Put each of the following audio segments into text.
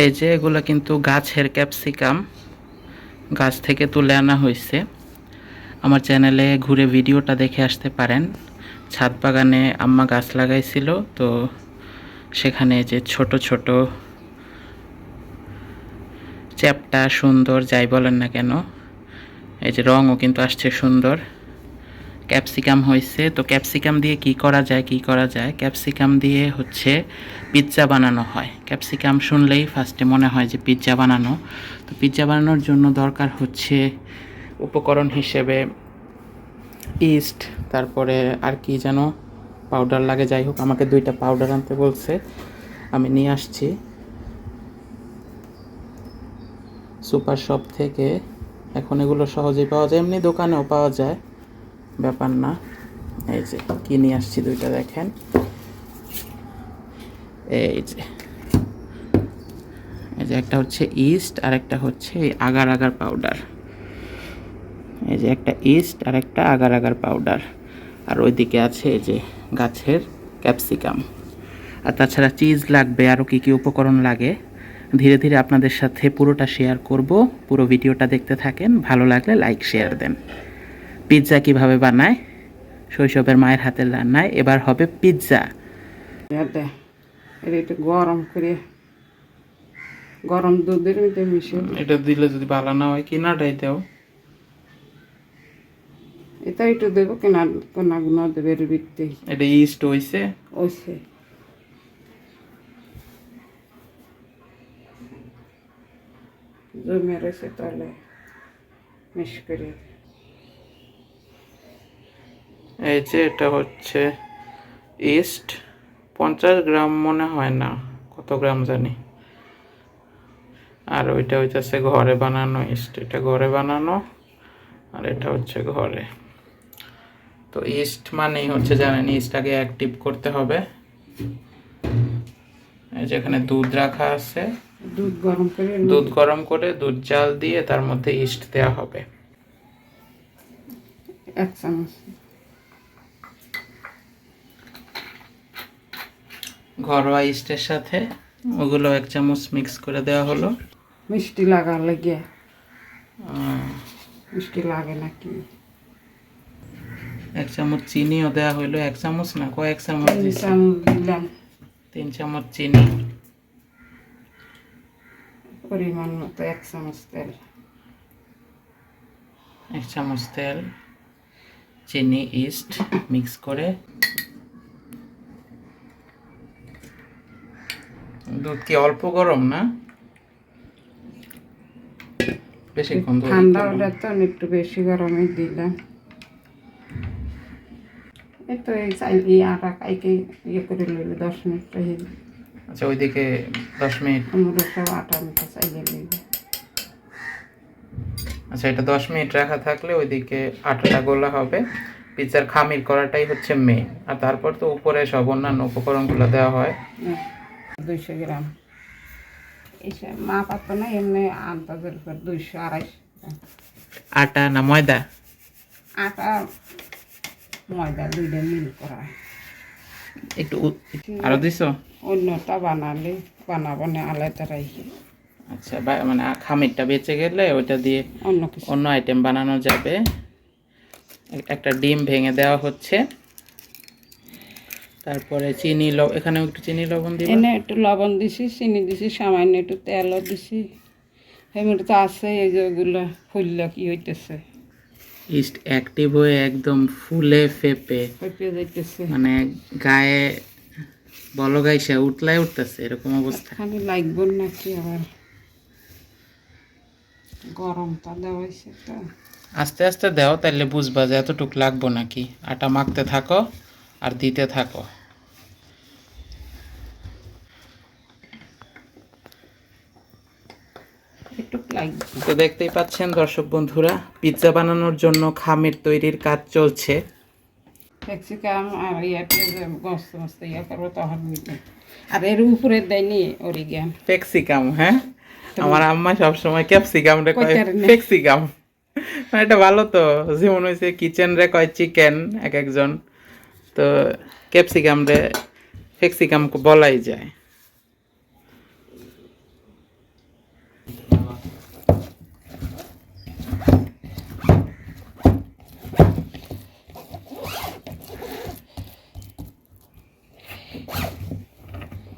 এই যে এগুলো কিন্তু গাছের ক্যাপসিকাম, গাছ থেকে তুলে আনা হয়েছে আমার চ্যানেলে ঘুরে ভিডিওটা দেখে আসতে পারেন। ছাদ বাগানে আম্মা গাছ লাগাইছিল, তো সেখানে যে ছোট ছোট চ্যাপটা সুন্দর, যাই বলেন না কেন, এই যে রঙও কিন্তু আসছে সুন্দর। ক্যাপসিকাম হয়েছে, তো ক্যাপসিকাম দিয়ে কি করা যায়, কি করা যায়? ক্যাপসিকাম দিয়ে হচ্ছে পিৎজা বানানো হয়। ক্যাপসিকাম শুনলেই ফার্স্টে মনে হয় যে পিৎজা বানানো। তো পিৎজা বানানোর জন্য দরকার হচ্ছে উপকরণ হিসেবে ইস্ট, তারপরে আর কি যেন পাউডার লাগে, যাই হোক, আমাকে দুইটা পাউডার আনতে বলছে। আমি নিয়ে আসছি। সুপার শপ থেকে, এখন এগুলো সহজেই পাওয়া যায়, এমনি দোকানেও পাওয়া যায়। ব্যাপার না। এই যে, কি নিয়ে আসছি দুইটা দেখেন। এই যে এই যে একটা হচ্ছে ইস্ট আর একটা হচ্ছে আগার আগার পাউডার। এই যে একটা ইস্ট আর একটা আগার আগার পাউডার। আর ওইদিকে আছে এই যে গাছের ক্যাপসিকাম। আর তাছাড়া চিজ লাগবে আরও কী কী উপকরণ লাগে, ধীরে ধীরে আপনাদের সাথে পুরোটা শেয়ার করব। পুরো ভিডিওটা দেখতে থাকেন, ভালো লাগলে লাইক শেয়ার দেন। পিৎজা কীভাবে বানায়? শৈশবের মায়ের হাতের রান্নায়। এবার হবে পিৎজা। একটু গরম করে গরম দুধের মধ্যে মিশে এটা দিলে যদি ভালো না হয় কিনাটাই দাও। এটা একটু দেবো কেনা কেনা গুনা দেবে এর ভিত্তি। এটা ইস্ট হইছে? ওইসে জমে রয়েছে তাহলে মিশ করে। এই যে এটা হচ্ছে ইস্ট পঞ্চাশ গ্রাম মনে হয় না কত গ্রাম জানি। আর ওইটা হইতেছে ঘরে বানানো ইস্ট এটা ঘরে বানানো আর এটা হচ্ছে ঘরে। তো ইস্ট মানেই হচ্ছে জানেন ইস্ট আগে অ্যাক্টিভ করতে হবে। এই যে এখানে দুধ রাখা আছে। দুধ গরম করে দুধ গরম করে দুধ জাল দিয়ে তার মধ্যে ইস্ট দেওয়া হবে। এক চামচ। ঘরোয়া ইস্টের সাথে ওগুলো এক চামচ মিক্স করে দেওয়া হলো। মিষ্টি লাগা লাগে। মিষ্টি লাগে নাকি? এক চামচ চিনিও দেওয়া হলো এক চামচ না কয়েক চামচ দিলাম। তিন চামচ চিনি। পরিমাণ মতো এক চামচ তেল। এক চামচ তেল চিনি ইস্ট মিক্স করে দুধ কি অল্প গরম না? বেশিক্ষণ ঠান্ডা হলে তো একটু বেশি গরমে দিলাম। এই তো এই চাই এই আটা কাইকে ইয়ে করে লইলে দশ মিনিট রয়ে আচ্ছা ওইদিকে দশ মিনিট। আমরা সব আটা মিটা চাইলে লইবে আচ্ছা এটা দশ মিনিট রাখা থাকলে ওইদিকে আটাটা গোলা হবে। পিৎজার খামির করাটাই হচ্ছে মেন আর তারপর তো উপরে সব অন্যান্য উপকরণগুলো দেওয়া হয়। দুইশো গ্রাম। এইসব মা পাত না এমনি আন্দাজের উপর দুইশো আড়াইশো। আটা না ময়দা? আটা ময়দা দুইটা মিল করা। একটু আরও দিছো? অন্যটা বানালে বানাবো না আলাদা রাখি আচ্ছা মানে খামিরটা বেঁচে গেলে ওইটা দিয়ে অন্য অন্য আইটেম বানানো যাবে। একটা ডিম ভেঙে দেওয়া হচ্ছে। তারপরে চিনি লব এখানেও একটু চিনি লবণ দিব? এনে একটু লবণ দিছি চিনি দিছি সামান্য একটু তেলও দিছি। হেমিটা তো আছে এই যে ওগুলো ফুললে কি হইতেছে। ইস্ট অ্যাক্টিভ হয়ে একদম ফুলে ফেপে। হইতে যাইতেছে। মানে গায়ে বল গাইসা উঠলাই উঠতেছে এরকম অবস্থা। খালি লাগবো নাকি আবার? গরমটা দেওয়াইছে তো। আস্তে আস্তে দাও তাহলে বুঝবা যে এতটুক লাগবো নাকি। আটা মাখতে থাকো। আর দিতে থাকো। তো দেখতেই পাচ্ছেন দর্শক বন্ধুরা পিৎজা বানানোর জন্য খামির তৈরির কাজ চলছে। ক্যাপসিকাম আর ইয়াতে মস্ত মস্ত ইয়া করব তখন আর এর উপরে দেয়নি অরিগ্যান হ্যাঁ? আমার আম্মা সবসময় ক্যাপসিকাম রে কয়। মানে এটা ভালো তো যেমন হয়েছে কিচেন রে কয় চিকেন এক একজন। তো ক্যাপসিকাম রে ক্যাপসিকাম বলাই যায়।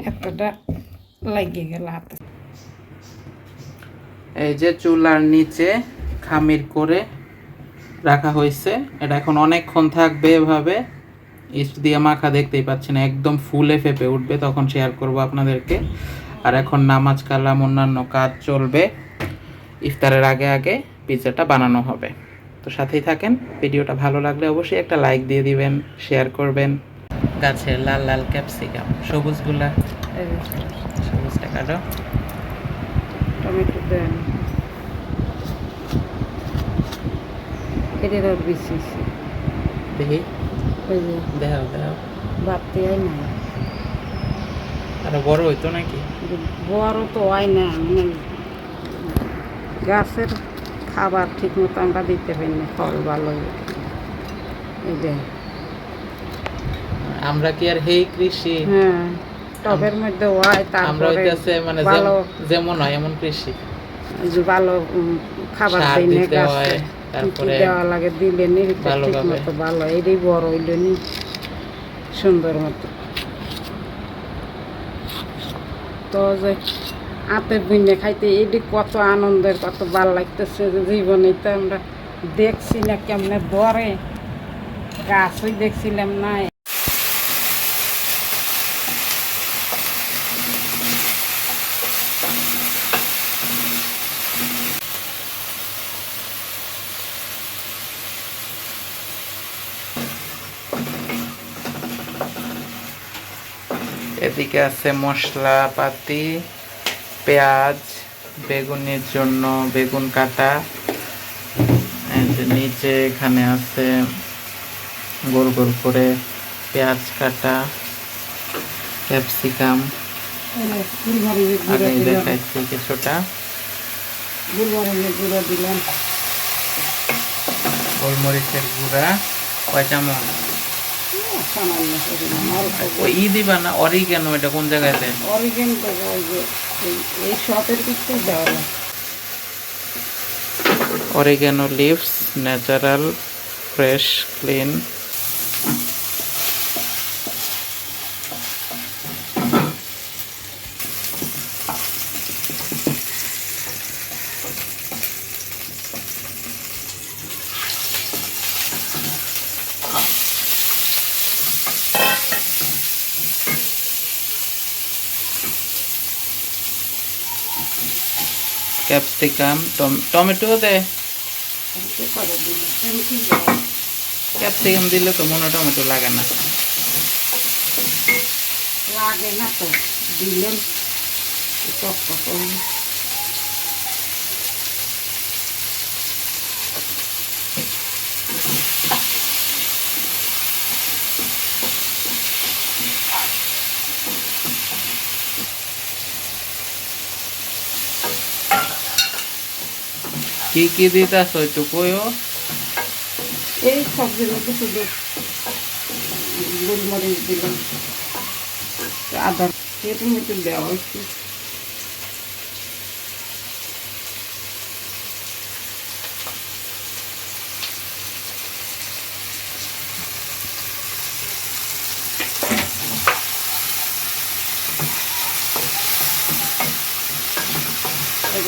এতটা লাগিয়ে গেল হাতে। এই যে চুলার নিচে খামির করে রাখা হয়েছে এটা এখন অনেকক্ষণ থাকবে এভাবে। ইস্ট দিয়ে মাখা দেখতেই পাচ্ছেন একদম ফুলে ফেপে উঠবে তখন শেয়ার করব আপনাদেরকে। আর এখন নামাজ কালাম অন্যান্য কাজ চলবে। ইফতারের আগে আগে পিৎজাটা বানানো হবে। তো সাথেই থাকেন ভিডিওটা ভালো লাগলে অবশ্যই একটা লাইক দিয়ে দিবেন শেয়ার করবেন। গাছের লাল লাল ক্যাপসিকাম সবুজগুলা। সবুজটা কাটো। টমেটো দেন। দেখি। ওই যে দেখাও দেখাও বাড়তে হয় না। আরও বড় হইতো নাকি? বড় তো হয় না মানে গাছের খাবার ঠিক মতো আমরা দিতে পারি না ফল ভালো এই যে। আমরা কি আর হেই কৃষি? হ্যাঁ টবের মধ্যে হয় আমরা তারপরে মানে যেমন হয় এমন কৃষি। ভালো খাবার দিই না গাছে। তারপরে দেওয়া লাগে দিলে নি ঠিক মতো ভালো। এটাই বড় হইল নি সুন্দর মতো। তো যে আতে বুনে খাইতে এটি কত আনন্দের কত ভালো লাগতেছে জীবনে। তো আমরা দেখছি না কেমনে ধরে। গাছই দেখছিলাম না। এদিকে আছে মশলা পাতি পেঁয়াজ বেগুনের জন্য বেগুন কাটা নিচে এখানে আছে গোল গোল করে পেঁয়াজ কাটা ক্যাপসিকাম। আগে দিলাম কিছুটা। দিলাম। গোলমরিচের গুঁড়া কয় চামচ? সামান্য ক্লিন ই দিবা না অরিগেনো এটা? কোন জায়গায় অরিগেন দেবো ওই যে এই- এই শপের কিছুই দেওয়া লাগে oregano leaves natural fresh clean capsicum tomato দে এমনি করে দিলাম এমনি দেওয়া। ক্যাপসিকাম দিলে তো মনে হয় টমেটো লাগে না লাগে না তো দিলেন কি কি দিতাছ একটু কইও এই সবজির মধ্যে শুধু গোলমরিচ দিলাম আদা এটার মধ্যে দেওয়া হচ্ছে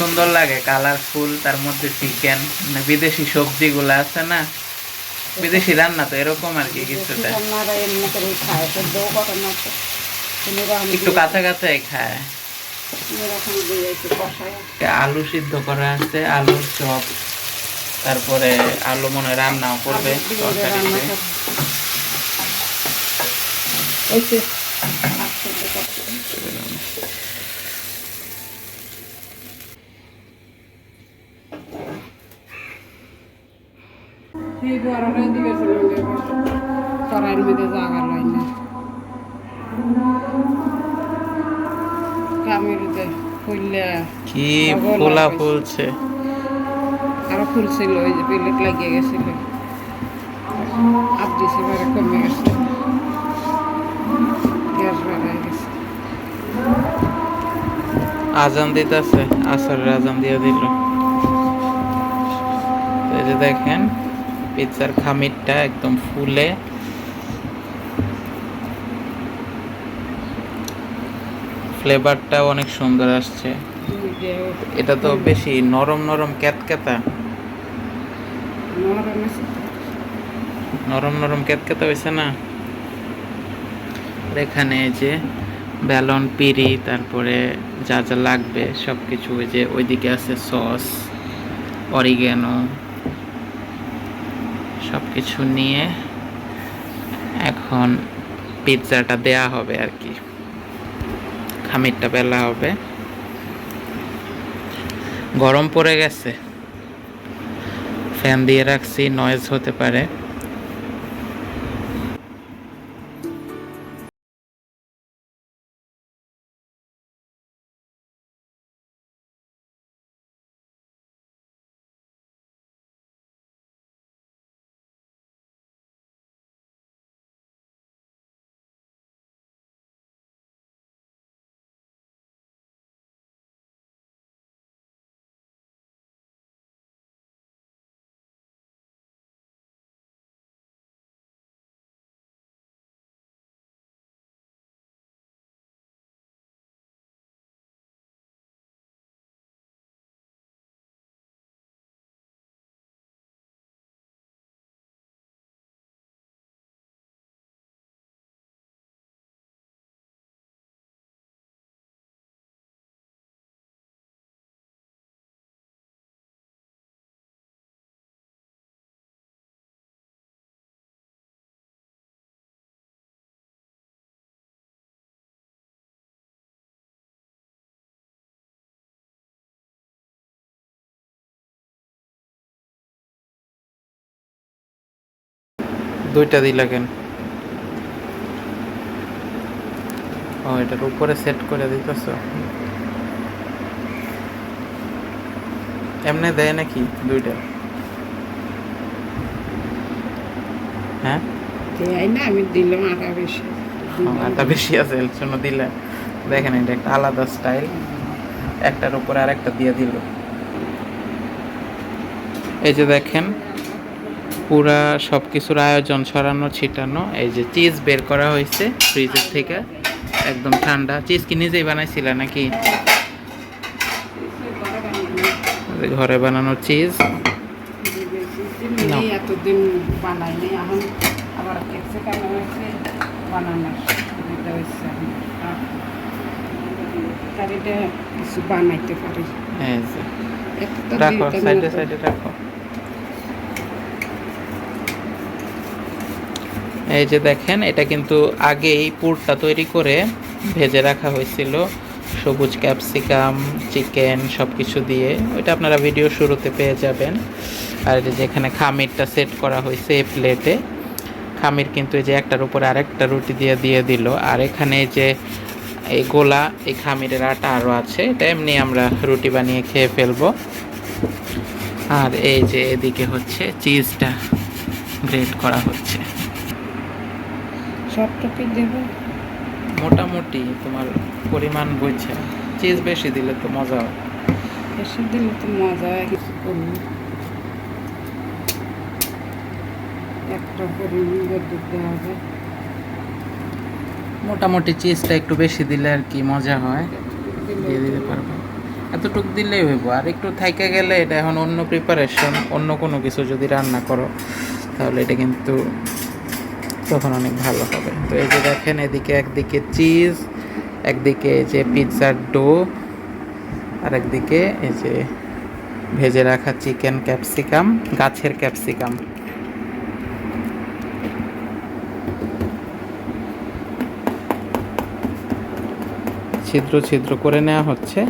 সুন্দর লাগে কালারফুল তার মধ্যে চিকেন মানে বিদেশি সবজিগুলো আছে না বিদেশি রান্না তো এরকম আর কি কিছুটা। একটু কাঁচা কাঁচাই খায়। আলু সিদ্ধ করা আছে আলুর চপ তারপরে আলু মনে রান্নাও করবে তরকারিতে করে। এই যে ভাত সেদ্ধ করতে। বড়টাই দিবে কড়াইয়ের মধ্যে জাগা লয় না। কামের ফুললে কি ফোলা। ফুলছে। আরও ফুলছিল ওই যে প্লেট লাগিয়ে গেছিল। আর দিছে কমে গেছে। গ্যাস বাড়ায় গেছে। আজান দিতেছে আসরের আজান দিয়ে দিল। এই যে দেখেন পিৎজার খামিরটা একদম ফুলে। ফ্লেভারটা অনেক সুন্দর আসছে। এটা তো বেশি নরম নরম ক্যাতক্যাতা। নরম নরম ক্যাতক্যাতা হয়েছে না? এখানে যে ব্যালন পিরি তারপরে যা যা লাগবে সব কিছু ওই যে ওইদিকে আছে সস, অরিগ্যানো। সব কিছু নিয়ে এখন পিৎজাটা দেয়া হবে আর কি। খামিরটা বেলা হবে। গরম পড়ে গেছে। ফ্যান দিয়ে রাখছি নয়েজ হতে পারে। দুইটা দিলা কেন ও এটার উপরে সেট করে দিতেছ? এমনি দেয় নাকি দুইটা? হ্যাঁ? দেয় না আমি দিলাম আটা বেশি। আটা বেশি আছে এর জন্য দিলে। দেখেন এটা একটা আলাদা স্টাইল একটার উপরে আরেকটা দিয়ে দিল। এই যে দেখেন পুরা সব কিছুর আয়োজন ছড়ানো ছিটানো এই যে চিজ বের করা হয়েছে ফ্রিজের থেকে। একদম ঠান্ডা। চিজ কি নিজেই বানাইছিলা নাকি? ঘরে বানানো চিজ এতদিন বানাই নাই এখন আবার বানানোর কিছু বানাইতে পারি। এই যে। একটা রাখো দিতে সাইডে সাইডে রাখো। এই যে দেখেন, এটা কিন্তু আগেই পুরটা তৈরি করে ভেজে রাখা হয়েছিল। সবুজ ক্যাপসিকাম, চিকেন সব কিছু দিয়ে। ওইটা আপনারা ভিডিও শুরুতে পেয়ে যাবেন। আর এই যে এখানে খামিরটা সেট করা হয়েছে এই প্লেটে খামির কিন্তু এই যে একটার উপরে আরেকটা রুটি দিয়ে দিয়ে দিল। আর এখানে যে এই গোলা, এই খামিরের আটা আরও আছে। এটা এমনি আমরা রুটি বানিয়ে খেয়ে ফেলব। আর এই যে এদিকে হচ্ছে চিজটা গ্রেট করা হচ্ছে। সবটুকুই দেবো। মোটামুটি তোমার পরিমাণ বুঝছে। চিজ বেশি দিলে তো মজা হয় বেশি দিলে তো মজা হয় কিছু করব একটা পরিমাণ দেওয়া যায় মোটামুটি চিজটা একটু বেশি দিলে আর কি মজা হয়। দিয়ে দিতে পারব। এতটুক দিলেই হইব। আর একটু থাইকে গেলে এটা এখন অন্য প্রিপারেশন অন্য কোনো কিছু যদি রান্না করো তাহলে এটা কিন্তু তখন অনেক ভালো হবে। তো এই যে দেখেন, এদিকে একদিকে চিজ, একদিকে এই যে পিৎজার ডো, আর একদিকে এই যে ভেজে রাখা চিকেন ক্যাপসিকাম, গাছের ক্যাপসিকাম। ছিদ্র ছিদ্র করে নেওয়া হচ্ছে।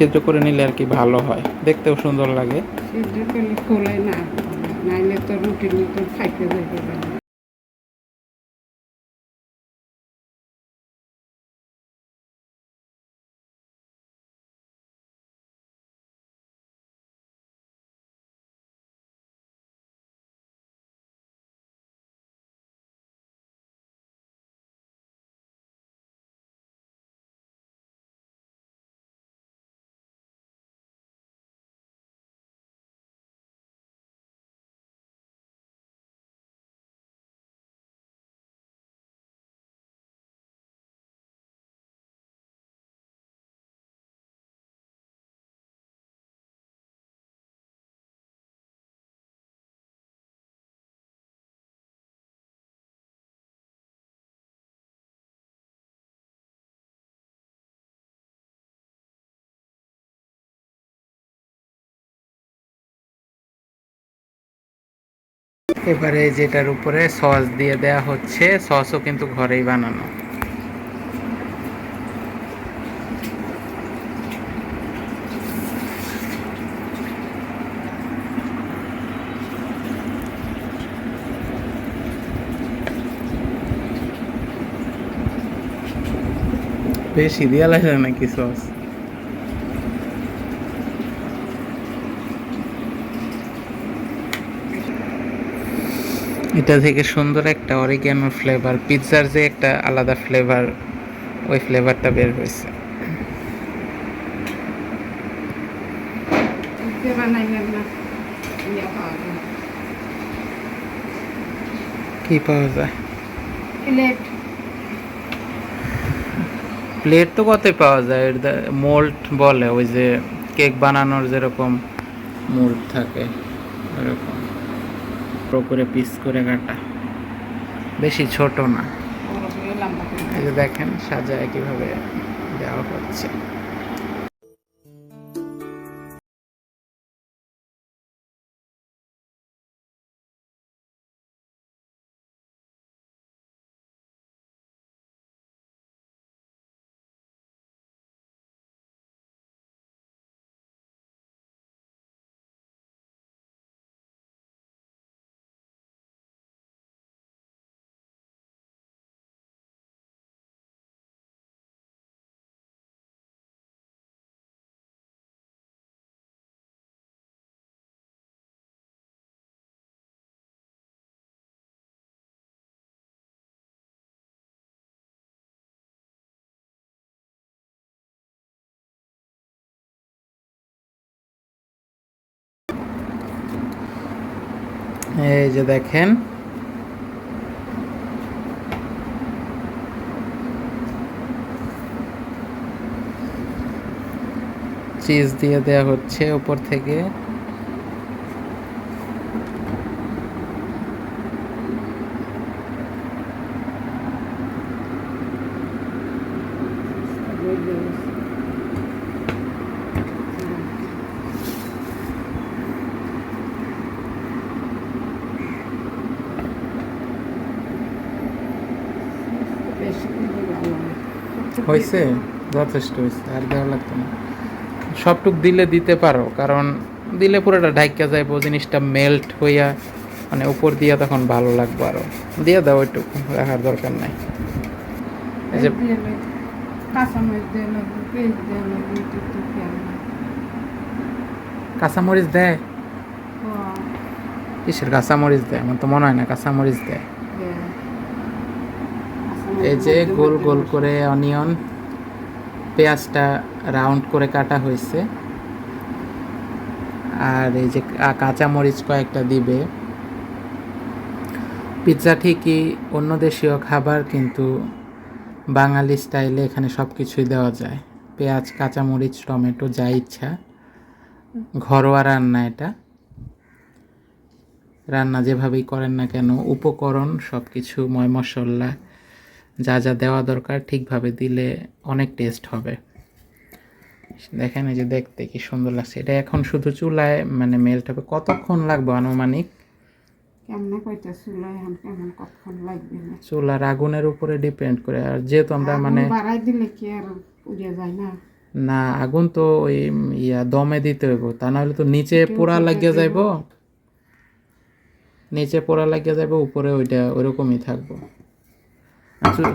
ছিদ্র করে নিলে আর কি ভালো হয়। দেখতেও সুন্দর লাগে। ছিদ্র করলে খোলে না, নাইলে তো রুটির মতন খাইতে যাইতে পারে এবারে যেটার উপরে সস দিয়ে দেয়া হচ্ছে, সসও কিন্তু ঘরেই বানানো। বেশি দেওয়া লাগে নাকি সস? এটা থেকে সুন্দর একটা অরিগ্যানো ফ্লেভার পিৎজার যে একটা আলাদা ফ্লেভার ওই ফ্লেভারটা বের হয়েছে। কি পাওয়া যায়? প্লেট প্লেট তো কতই পাওয়া যায়? মোল্ড বলে ওই যে কেক বানানোর যেরকম মোল্ড থাকে ওরকম। বড় করে পিস করে কাটা। বেশি ছোট না। এই যে দেখেন, সাজায় কীভাবে দেওয়া হচ্ছে। এই যে দেখেন। চিজ দিয়ে দেয়া হচ্ছে উপর থেকে। বেশি করে ভালো হয়। হয়েছে যথেষ্ট হয়েছে আর দেওয়া লাগতো না। সবটুক দিলে দিতে পারো কারণ দিলে পুরোটা ঢাইকা যাইবো জিনিসটা মেল্ট হইয়া মানে উপর দিয়া তখন ভালো লাগবে আরও। দিয়ে দাও ওইটুকু রাখার দরকার নাই। এই যে কাঁচামরিচ দিয়ে কিসের কাঁচামরিচ দেয়? আমার তো মনে হয় না কাঁচামরিচ দিয়ে। এই যে গোল গোল করে অনিয়ন পেঁয়াজটা রাউন্ড করে কাটা হয়েছে। আর এই যে কাঁচামরিচ কয়েকটা দিবে। পিৎজা ঠিকই অন্য দেশীয় খাবার, কিন্তু বাঙালি স্টাইলে এখানে সব কিছুই দেওয়া যায়। পেঁয়াজ, কাঁচামরিচ, টমেটো, যা ইচ্ছা। ঘরোয়া রান্না এটা। রান্না যেভাবেই করেন না কেন, উপকরণ সব কিছু ময় মশলা যা যা দেওয়া দরকার ঠিকভাবে দিলে অনেক টেস্ট হবে। দেখেন এই যে দেখতে কি সুন্দর লাগছে। এটা এখন শুধু চুলায় মানে মেল্ট হবে। কতক্ষণ লাগবে আনুমানিক? চুলার আগুনের উপরে ডিপেন্ড করে। আর যেহেতু আমরা মানে না? আগুন তো ওই ইয়া দমে দিতে হইব। তা না হলে তো নিচে পোড়া লাগিয়ে যাইব। নিচে পোড়া লাগিয়ে যাইব উপরে ওইটা ওইরকমই থাকব।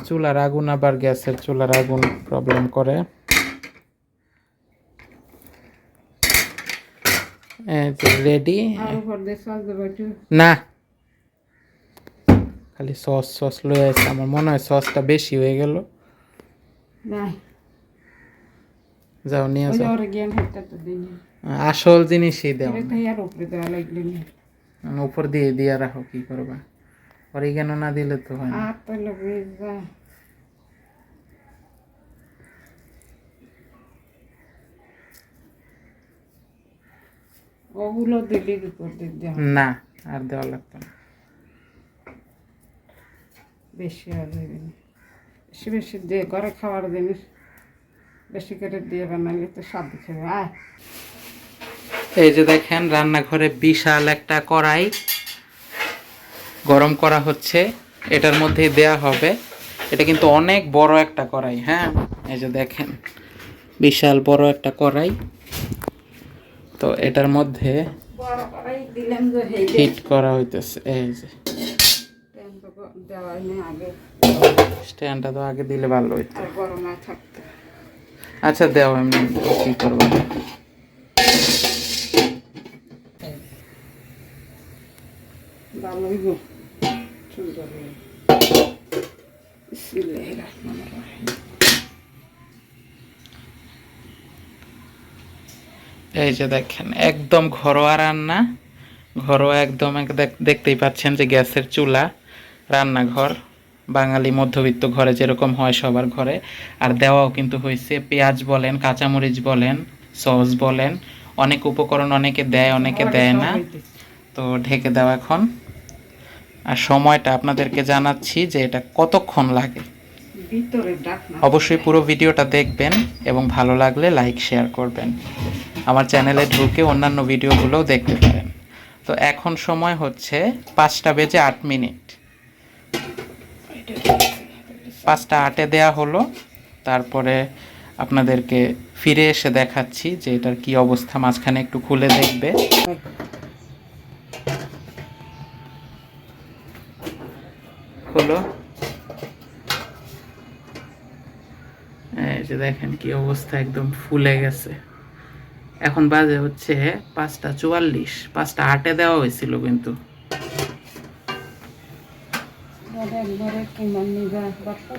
চুলার আগুন আবার গ্যাসের চুলার আগুন প্রবলেম করে। রেডি না। খালি সস সস লয়ে আসছে আমার মনে হয় সসটা বেশি হয়ে গেল। যাও নিয়ে যাও। আসল জিনিসই দেও উপর দিয়ে দিয়ে রাখো কি করবা? অরিগেনো না দিলে তো হয় না। ওগুলো দিলি দেওয়া না আর দেওয়া লাগতো না। বেশি আর দেবে না। বেশি বেশি দিয়ে ঘরে খাওয়ার জিনিস। বেশি করে দিয়ে বানালে তো স্বাদ খাবে আয়। এই যে দেখেন রান্নাঘরে বিশাল একটা কড়াই। গরম করা হচ্ছে এটার মধ্যেই দেয়া হবে। এটা কিন্তু অনেক বড় একটা কড়াই হ্যাঁ? এই যে দেখেন বিশাল বড় একটা কড়াই। তো এটার মধ্যে হিট করা হইতেছে এই যে। স্ট্যান্ডটা তো আগে। দিলে ভালো হইতো। আচ্ছা দেও এমনি কি করব? গো সুন্দর হয়ে। বিসমিল্লাহির রহমানির রহিম। এই যে দেখেন একদম ঘরোয়া রান্না। ঘরোয়া একদম এক- দেখ- দেখতেই পাচ্ছেন যে গ্যাসের চুলা রান্নাঘর বাঙালি মধ্যবিত্ত ঘরে যেরকম হয় সবার ঘরে। আর দেওয়াও কিন্তু হয়েছে পেঁয়াজ বলেন কাঁচামরিচ বলেন সস বলেন। অনেক উপকরণ অনেকে দেয় অনেকে দেয় না। তো ঢেকে দাও এখন। আর সময়টা আপনাদেরকে জানাচ্ছি যে এটা কতক্ষণ লাগে। অবশ্যই পুরো ভিডিওটা দেখবেন এবং ভালো লাগলে লাইক শেয়ার করবেন। আমার চ্যানেলে ঢুকে অন্যান্য ভিডিওগুলোও দেখতে পারেন। তো এখন সময় হচ্ছে পাঁচটা বেজে আট মিনিট। পাঁচটা আটে দেয়া হলো। তারপরে আপনাদেরকে ফিরে এসে দেখাচ্ছি যে এটার কি অবস্থা মাঝখানে একটু খুলে দেখবে। হলো। এই যে দেখেন কি অবস্থা, একদম ফুলে গেছে। এখন বাজে হচ্ছে পাঁচটা চুয়াল্লিশ, পাঁচটা আটে দেওয়া হয়েছিল কিন্তু।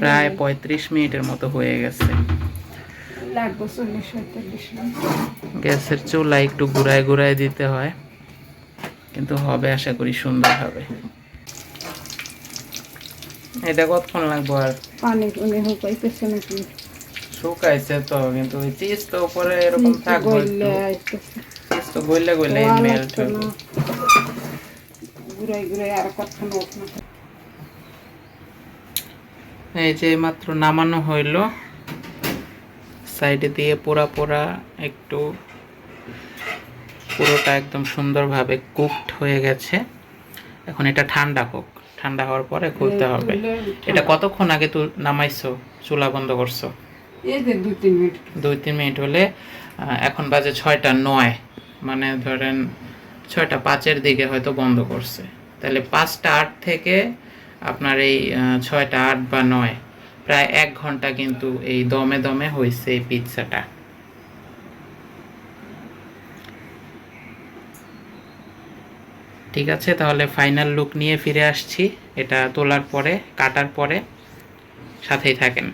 প্রায় পঁয়ত্রিশ মিনিটের মতো হয়ে গেছে। গ্যাসের চুলা একটু ঘুরায় ঘুরায় দিতে হয়, কিন্তু হবে আশা করি সুন্দর হবে। এটা কতক্ষণ লাগবো আর? পানি হুকাইতেছে নাকি? শুকাইছে তো কিন্তু ওই চিজ তো উপরে এরকম থাকবে আইতেছে। তো গইলে গইলে মেল্ট আর কতক্ষণ হোক না। এই যে মাত্র নামানো হইল সাইডে দিয়ে পোড়া পোড়া একটু পুরোটা একদম সুন্দরভাবে কুকড হয়ে গেছে। এখন এটা ঠান্ডা হোক। ঠান্ডা হওয়ার পরে খুলতে হবে। এটা কতক্ষণ আগে তুল নামাইছো? চুলা বন্ধ করছ? দুই তিন মিনিট। হলে এখন বাজে ছয়টা নয়। মানে ধরেন ছয়টা পাঁচের দিকে হয়তো বন্ধ করছে। তাহলে পাঁচটা আট থেকে আপনার এই ছয়টা আট বা নয় প্রায় এক ঘণ্টা কিন্তু এই দমে দমে হয়েছে এই পিৎজাটা। ঠিক আছে, তাহলে ফাইনাল লুক নিয়ে ফিরে আসছি। এটা তোলার পরে, কাটার পরে সাথেই থাকেন।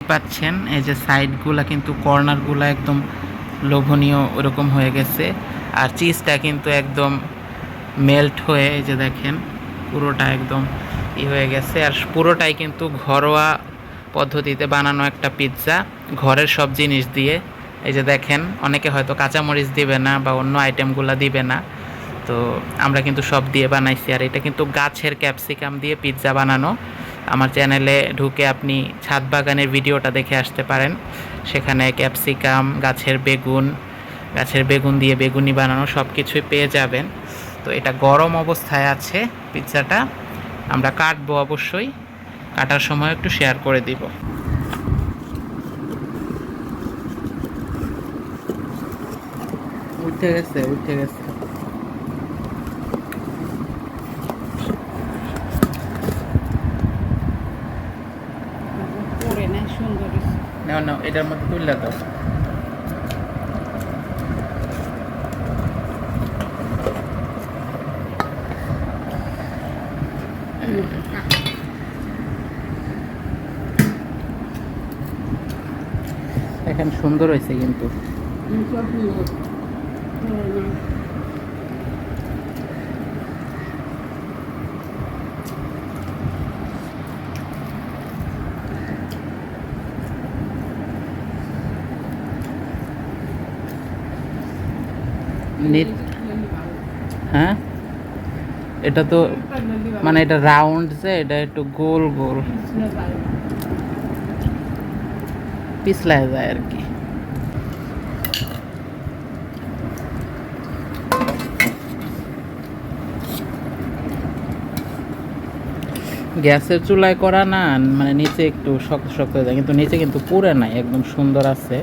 পাচ্ছেন, এই যে সাইডগুলা কিন্তু কর্নারগুলা একদম লোভনীয় ওরকম হয়ে গেছে। আর চিজটা কিন্তু একদম মেল্ট হয়ে, এই যে দেখেন, পুরোটা একদম ই হয়ে গেছে। আর পুরোটাই কিন্তু ঘরোয়া পদ্ধতিতে বানানো একটা পিৎজা ঘরের সব জিনিস দিয়ে, এই যে দেখেন, অনেকে হয়তো কাঁচামরিচ দিবে না বা অন্য আইটেমগুলো দিবে না। তো আমরা কিন্তু সব দিয়ে বানাইছি। আর এটা কিন্তু গাছের ক্যাপসিকাম দিয়ে পিৎজা বানানো। আমার চ্যানেলে ঢুকে আপনি ছাদ বাগানের ভিডিওটা দেখে আসতে পারেন। সেখানে ক্যাপসিকাম গাছের বেগুন গাছের বেগুন দিয়ে বেগুনি বানানো সব কিছুই পেয়ে যাবেন। তো এটা গরম অবস্থায় আছে পিৎজাটা আমরা কাটবো অবশ্যই। কাটার সময় একটু শেয়ার করে দিব। উঠে গেছে উঠে গেছে। পরে না নাও এটার মধ্যে তুললে দাও। এখন সুন্দর হয়েছে কিন্তু। হ্যাঁ? এটা তো মানে এটা রাউন্ড যে, এটা একটু গোল গোল। পিছলায় যায় আর কি গ্যাসের চুলায় করা না মানে নিচে একটু শক্ত শক্ত হয়ে যায় কিন্তু নিচে কিন্তু পুরে নাই, একদম সুন্দর আছে।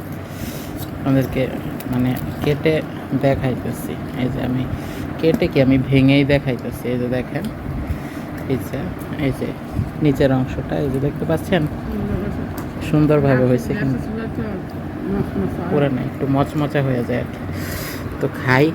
আমাদেরকে মানে কেটে দেখাইতেছি। এই যে আমি কেটে কি আমি ভেঙেই দেখাইতেছি, এই যে দেখেন। এই যে এই যে নিচের অংশটা, এই যে দেখতে পাচ্ছেন? সুন্দরভাবে হয়েছে কিন্তু। পুরো না একটু মচমচা হয়ে যায় আর কি। তো খাই।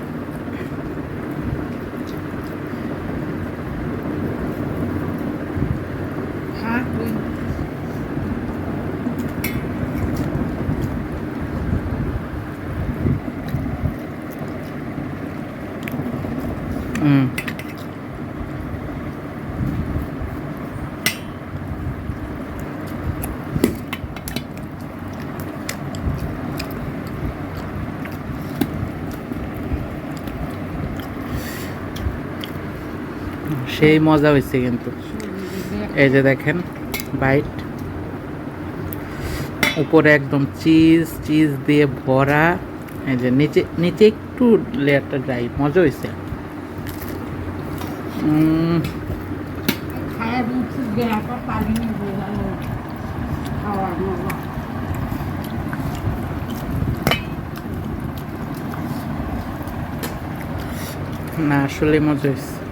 সেই মজা হয়েছে কিন্তু। এই যে দেখেন, বাইট। উপরে একদম চিজ চিজ দিয়ে ভরা। এই যে নিচে নিচে একটু লেয়ারটা ড্রাই মজা হয়েছে না আসলে মজা হয়েছে